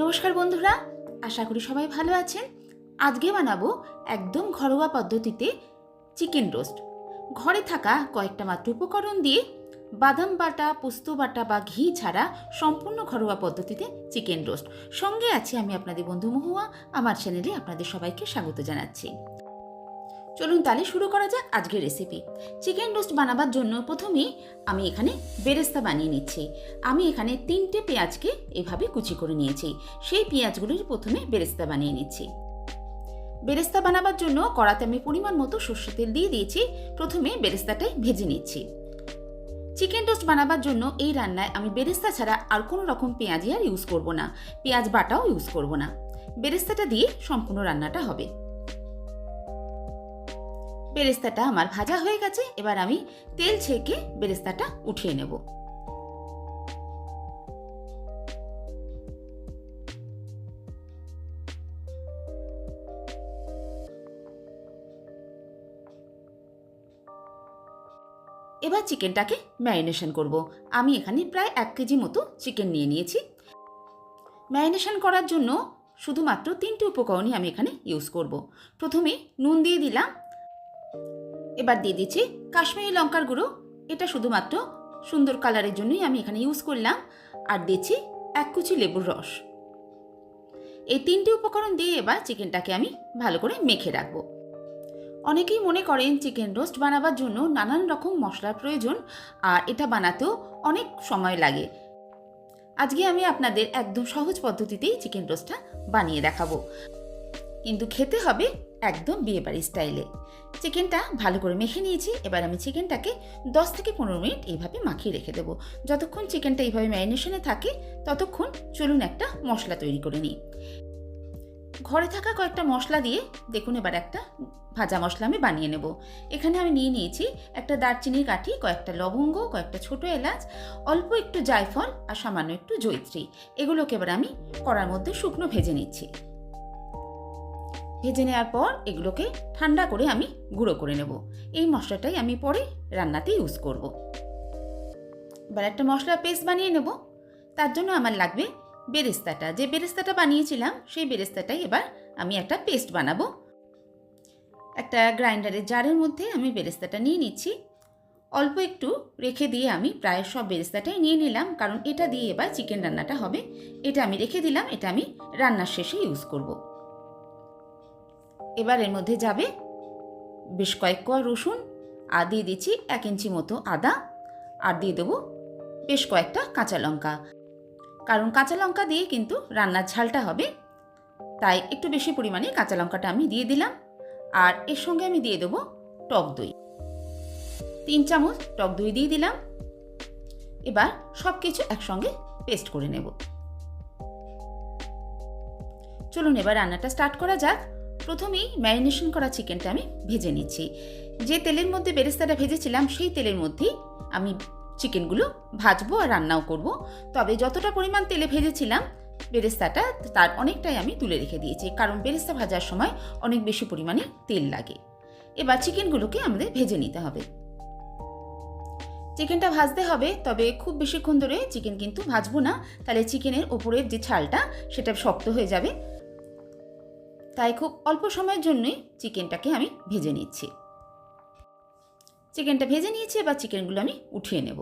নমস্কার বন্ধুরা, আশা করি সবাই ভালো আছেন। আজকে বানাবো একদম ঘরোয়া পদ্ধতিতে চিকেন রোস্ট। ঘরে থাকা কয়েকটা মাত্র উপকরণ দিয়ে বাদাম বাটা, পোস্ত বাটা বা ঘি ছাড়া সম্পূর্ণ ঘরোয়া পদ্ধতিতে চিকেন রোস্ট। সঙ্গে আছি আমি আপনাদের বন্ধু মহুয়া, আমার চ্যানেলে আপনাদের সবাইকে স্বাগত জানাচ্ছি। চলুন তাহলে শুরু করা যাক আজকের রেসিপি চিকেন রোস্ট বানাবার জন্য প্রথমেই আমি এখানে বেরেস্তা বানিয়ে নিচ্ছি। আমি এখানে তিনটে পেঁয়াজকে এভাবে কুচি করে নিয়েছি। সেই পেঁয়াজগুলির প্রথমে বেরেস্তা বানিয়ে নিচ্ছি। বেরেস্তা বানাবার জন্য কড়াতে আমি পরিমাণ মতো সর্ষে তেল দিয়ে দিয়েছি। প্রথমে বেরেস্তাটাই ভেজে নিচ্ছি। চিকেন রোস্ট বানাবার জন্য এই রান্নায় আমি বেরেস্তা ছাড়া আর কোনো রকম পেঁয়াজি আর ইউজ করব না। পেঁয়াজ বাটাও ইউজ করব না। বেরেস্তাটা দিয়ে সম্পূর্ণ রান্নাটা হবে। বেরেস্তাটা আমার ভাজা হয়ে গেছে, এবার আমি তেল ছেঁকে বেরেস্তাটা উঠিয়ে নেব। এবার চিকেনটাকে ম্যারিনেশন করব। আমি এখানে প্রায় এক কেজি মতো চিকেন নিয়ে নিয়েছি। ম্যারিনেশন করার জন্য শুধুমাত্র তিনটি উপকরণই আমি এখানে ইউজ করব। প্রথমে নুন দিয়ে দিলাম এবার দিয়ে দিচ্ছি কাশ্মীরি লঙ্কার গুঁড়ো। এটা শুধুমাত্র সুন্দর কালারের জন্যই আমি এখানে ইউজ করলাম। আর দিচ্ছি এক কুচি লেবুর রস। এই তিনটে উপকরণ দিয়ে এবার চিকেনটাকে আমি ভালো করে মেখে রাখব। অনেকেই মনে করেন চিকেন রোস্ট বানাবার জন্য নানান রকম মশলার প্রয়োজন, আর এটা বানাতেও অনেক সময় লাগে। আজকে আমি আপনাদের একদম সহজ পদ্ধতিতেই চিকেন রোস্টটা বানিয়ে দেখাবো। কিন্তু খেতে হবে একদম বিয়েবাড়ি স্টাইলে। চিকেনটা ভালো করে মেখে নিয়েছি, এবার আমি চিকেনটাকে 10 থেকে পনেরো মিনিট এইভাবে মাখিয়ে রেখে দেবো। যতক্ষণ চিকেনটা এইভাবে ম্যারিনেশনে থাকে, ততক্ষণ চলুন একটা মশলা তৈরি করে নিই। ঘরে থাকা কয়েকটা মশলা দিয়ে দেখুন এবার একটা ভাজা মশলা আমি বানিয়ে নেব। এখানে আমি নিয়ে নিয়েছি একটা দারচিনির কাঠি, কয়েকটা লবঙ্গ, কয়েকটা ছোট এলাচ, অল্প একটু জায়ফল আর সামান্য একটু জৈত্রী এগুলোকে এবার আমি কড়ার মধ্যে শুকনো ভেজে নিচ্ছি। ভেজে নেওয়ার পর এগুলোকে ঠান্ডা করে আমি গুঁড়ো করে নেব। এই মশলাটাই আমি পরে রান্নাতে ইউজ করব। এবার একটা মশলা পেস্ট বানিয়ে নেব। তার জন্য আমার লাগবে বেরেস্তাটা। যে বেরেস্তাটা বানিয়েছিলাম, সেই বেরেস্তাটাই এবার আমি একটা পেস্ট বানাবো। একটা গ্রাইন্ডারের জারের মধ্যে আমি বেরেস্তাটা নিয়ে নিচ্ছি। অল্প একটু রেখে দিয়ে আমি প্রায় সব বেরেস্তাটাই নিয়ে নিলাম, কারণ এটা দিয়ে এবার চিকেন রান্নাটা হবে। এটা আমি রেখে দিলাম, এটা আমি রান্নার শেষে ইউজ করব। এবার এর মধ্যে যাবে বেশ কয়েক কোয়া রসুন, আর দিয়ে দিচ্ছি এক ইঞ্চি মতো আদা, আর দিয়ে দেবো বেশ কয়েকটা কাঁচা লঙ্কা। কারণ কাঁচা লঙ্কা দিয়ে কিন্তু রান্নার ঝালটা হবে, তাই একটু বেশি পরিমাণে কাঁচা লঙ্কাটা আমি দিয়ে দিলাম, আর এর সঙ্গে আমি দিয়ে দেবো টক দই। তিন চামচ টক দই দিয়ে দিলাম, এবার সব কিছু একসঙ্গে পেস্ট করে নেব। চলুন এবার রান্নাটা স্টার্ট করা যাক। প্রথমেই ম্যারিনেশন করা চিকেনটা আমি ভেজে নিচ্ছি। যে তেলের মধ্যে বেরেস্তাটা ভেজেছিলাম, সেই তেলের মধ্যেই আমি চিকেনগুলো ভাজবো আর রান্নাও করব। তবে যতটা পরিমাণ তেলে ভেজেছিলাম, বেরেস্তাটা তার অনেকটাই আমি তুলে রেখে দিয়েছি, কারণ বেরেস্তা ভাজার সময় অনেক বেশি পরিমাণে তেল লাগে। এবার চিকেনগুলোকে আমাদের ভেজে নিতে হবে। চিকেনটা ভাজতে হবে, তবে খুব বেশিক্ষণ ধরে চিকেন কিন্তু ভাজবো না। তাহলে চিকেনের ওপরের যে ছালটা, সেটা শক্ত হয়ে যাবে। তাই খুব অল্প সময়ের জন্যই চিকেনটাকে আমি ভেজে নিচ্ছি। চিকেনটা ভেজে নিয়েছি, এবার চিকেনগুলো আমি উঠিয়ে নেব।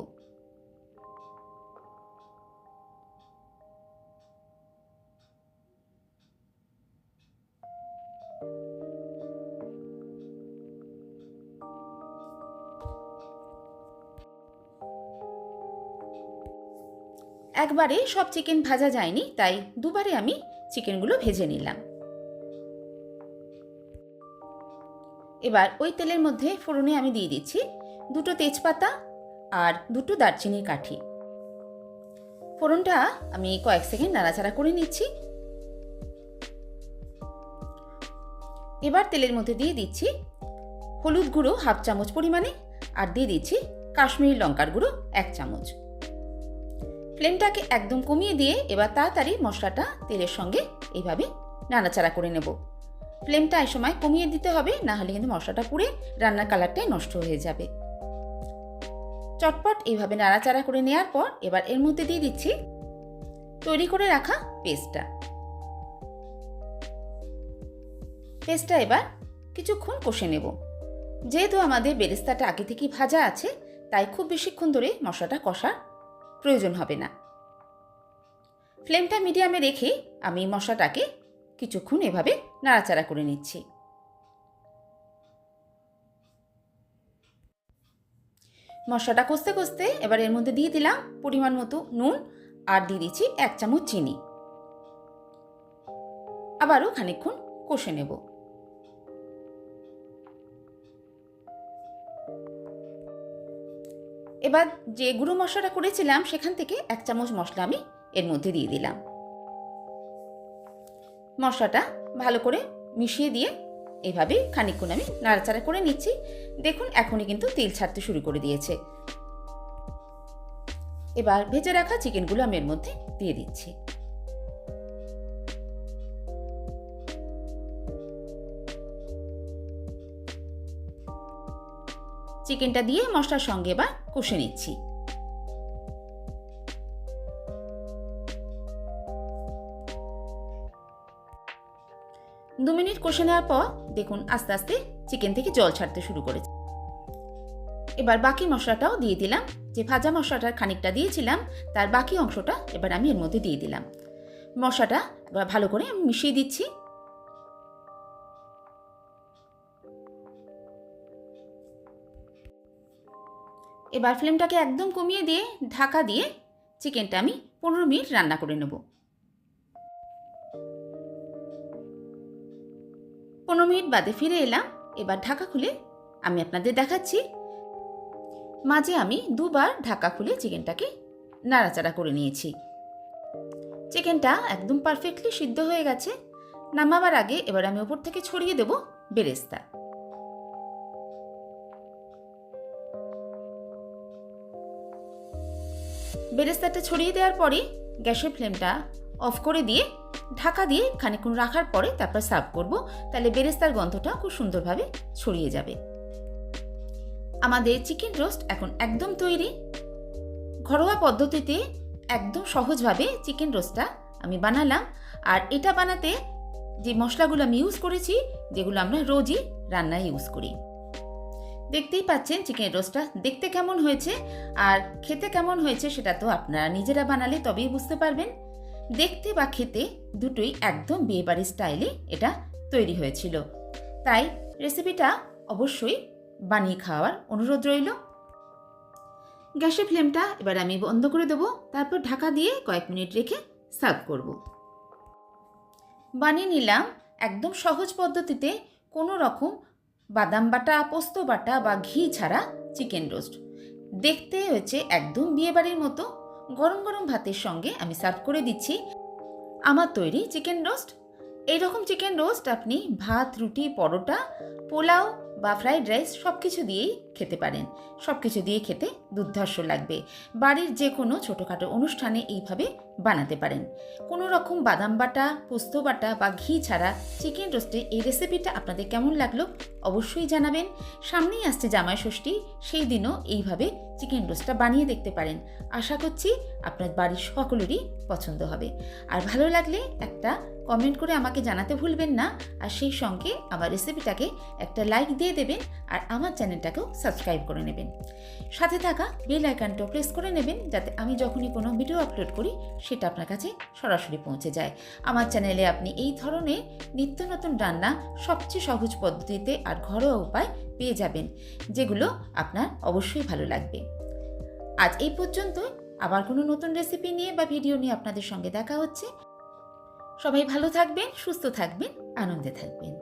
একবারে সব চিকেন ভাজা যায়নি, তাই দুবারে আমি চিকেনগুলো ভেজে নিলাম। এবার ওই তেলের মধ্যে ফোড়নে আমি দিয়ে দিচ্ছি দুটো তেজপাতা আর দুটো দারচিনির কাঠি। ফোড়নটা আমি কয়েক সেকেন্ড নাড়াচাড়া করে নিচ্ছি। এবার তেলের মধ্যে দিয়ে দিচ্ছি হলুদ গুঁড়ো হাফ চামচ পরিমাণে আর দিয়ে দিচ্ছি কাশ্মীরি লঙ্কার গুঁড়ো এক চামচ। ফ্লেমটাকে একদম কমিয়ে দিয়ে এবার তাড়াতাড়ি মশলাটা তেলের সঙ্গে এইভাবে নাড়াচাড়া করে নেব। ফ্লেমটা এই সময় কমিয়ে দিতে হবে না হলে কিন্তু মশলাটা পুড়ে রান্নার কালারটাই নষ্ট হয়ে যাবে। চটপট এইভাবে নাড়াচাড়া করে নেওয়ার পর এবার এর মধ্যে দিয়ে দিচ্ছি তৈরি করে রাখা পেস্টটা। পেস্টটা এবার কিছুক্ষণ কষে নেব। যেহেতু আমাদের বেরেস্তাটা আগে থেকেই ভাজা আছে, তাই খুব বেশিক্ষণ ধরে মশলাটা কষার প্রয়োজন হবে না। ফ্লেমটা মিডিয়ামে রেখে আমি মশলাটাকে কিছুক্ষণ এভাবে নাড়াচাড়া করে নিচ্ছি। মশলাটা কষতে কষতে এবার এর মধ্যে দিয়ে দিলাম পরিমাণ মতো নুন আর দিয়ে দিচ্ছি এক চামচ চিনি। আবারও খানিকক্ষণ কষে নেব। এবার যে গুঁড়ো মশলাটা করেছিলাম সেখান থেকে এক চামচ মশলা আমি এর মধ্যে দিয়ে দিলাম। মশলাটা ভালো করে মিশিয়ে দিয়ে এভাবে খানিকক্ষণ আমি নাড়াচাড়া করে নিচ্ছি। দেখুন, এখনই কিন্তু তেল ছাড়তে শুরু করে দিয়েছে। এবার ভেজে রাখা চিকেনগুলো আমি এর মধ্যে দিয়ে দিচ্ছি। চিকেনটা দিয়ে মশলার সঙ্গে এবার কষে নিচ্ছি। কষে নেওয়ার পর দেখুন আস্তে আস্তে চিকেন থেকে জল ছাড়তে শুরু করেছে। এবার বাকি মশলাটাও দিয়ে দিলাম। যে ভাজা মশলাটার খানিকটা দিয়েছিলাম, তার বাকি অংশটা এবার আমি এর মধ্যে দিয়ে দিলাম। মশলাটা এবার ভালো করে আমি মিশিয়ে দিচ্ছি। এবার ফ্লেমটাকে একদম কমিয়ে দিয়ে ঢাকা দিয়ে চিকেনটা আমি পনেরো মিনিট রান্না করে নেব। পনেরো মিনিট বাদে ফিরে এলাম। এবার ঢাকা খুলে আমি আপনাদের দেখাচ্ছি। মাঝে আমি দুবার ঢাকা খুলে চিকেনটাকে নাড়াচাড়া করে নিয়েছি। চিকেনটা একদম পারফেক্টলি সিদ্ধ হয়ে গেছে। নামাবার আগে এবার আমি ওপর থেকে ছড়িয়ে দেব বেরেস্তা। বেরেস্তাটা ছড়িয়ে দেওয়ার পরে গ্যাসের ফ্লেমটা অফ করে দিয়ে ঢাকা দিয়ে খানিকক্ষণ রাখার পরে তারপর সার্ভ করব। তাহলে বেরেস্তার গন্ধটা খুব সুন্দরভাবে ছড়িয়ে যাবে। আমাদের চিকেন রোস্ট এখন একদম তৈরি। ঘরোয়া পদ্ধতিতে একদম সহজভাবে চিকেন রোস্টটা আমি বানালাম। আর এটা বানাতে যে মশলাগুলো আমি ইউজ করেছি, যেগুলো আমরা রোজই রান্নায় ইউজ করি। দেখতেই পাচ্ছেন চিকেন রোস্টটা দেখতে কেমন হয়েছে। আর খেতে কেমন হয়েছে সেটা তো আপনারা নিজেরা বানালে তবেই বুঝতে পারবেন। দেখতে বা খেতে দুটোই একদম বিয়েবাড়ির স্টাইলে এটা তৈরি হয়েছিল। তাই রেসিপিটা অবশ্যই বানিয়ে খাওয়ার অনুরোধ রইল। গ্যাসের ফ্লেমটা এবার আমি বন্ধ করে দেবো, তারপর ঢাকা দিয়ে কয়েক মিনিট রেখে সার্ভ করব। বানিয়ে নিলাম একদম সহজ পদ্ধতিতে কোনো রকম বাদাম বাটা, পোস্ত বাটা বা ঘি ছাড়া চিকেন রোস্ট। দেখতে হয়েছে একদম বিয়েবাড়ির মতো গরম গরম ভাতের সঙ্গে আমি সার্ভ করে দিচ্ছি। আমার তৈরি চিকেন রোস্ট। এইরকম চিকেন রোস্ট আপনি ভাত, রুটি, পরোটা, পোলাও বা ফ্রাইড রাইস সব কিছু দিয়েই খেতে পারেন। সব কিছু দিয়ে খেতে দুর্ধর্ষ লাগবে। বাড়ির যে কোনো ছোটোখাটো অনুষ্ঠানে এইভাবে বানাতে পারেন। কোনো রকম বাদাম বাটা, পোস্ত বাটা বা ঘি ছাড়া চিকেন রোস্টে এই রেসিপিটা আপনাদের কেমন লাগল অবশ্যই জানাবেন। সামনেই আসছে জামাই ষষ্ঠী, সেই দিনও এইভাবে চিকেন রোস্টটা বানিয়ে দেখতে পারেন। আশা করছি আপনার বাড়ির সকলেরই পছন্দ হবে। আর ভালো লাগলে একটা কমেন্ট করে আমাকে জানাতে ভুলবেন না। আর সেই সঙ্গে আমার রেসিপিটাকে একটা লাইক দিয়ে দেবেন আর আমার চ্যানেলটাকেও সাবস্ক্রাইব করে নেবেন। সাথে থাকা বেল আইকনটাও প্রেস করে নেবেন যাতে আমি যখনই কোনো ভিডিও আপলোড করি, সেটা আপনার কাছে সরাসরি পৌঁছে যায়। আমার চ্যানেলে আপনি এই ধরনের নিত্য নতুন রান্না সবচেয়ে সহজ পদ্ধতিতে আর ঘরোয়া উপায় পেয়ে যাবেন, যেগুলো আপনার অবশ্যই ভালো লাগবে। আজ এই পর্যন্ত আবার কোনো নতুন রেসিপি নিয়ে বা ভিডিও নিয়ে আপনাদের সঙ্গে দেখা হচ্ছে। সবাই ভালো থাকবেন, সুস্থ থাকবেন, আনন্দে থাকবেন।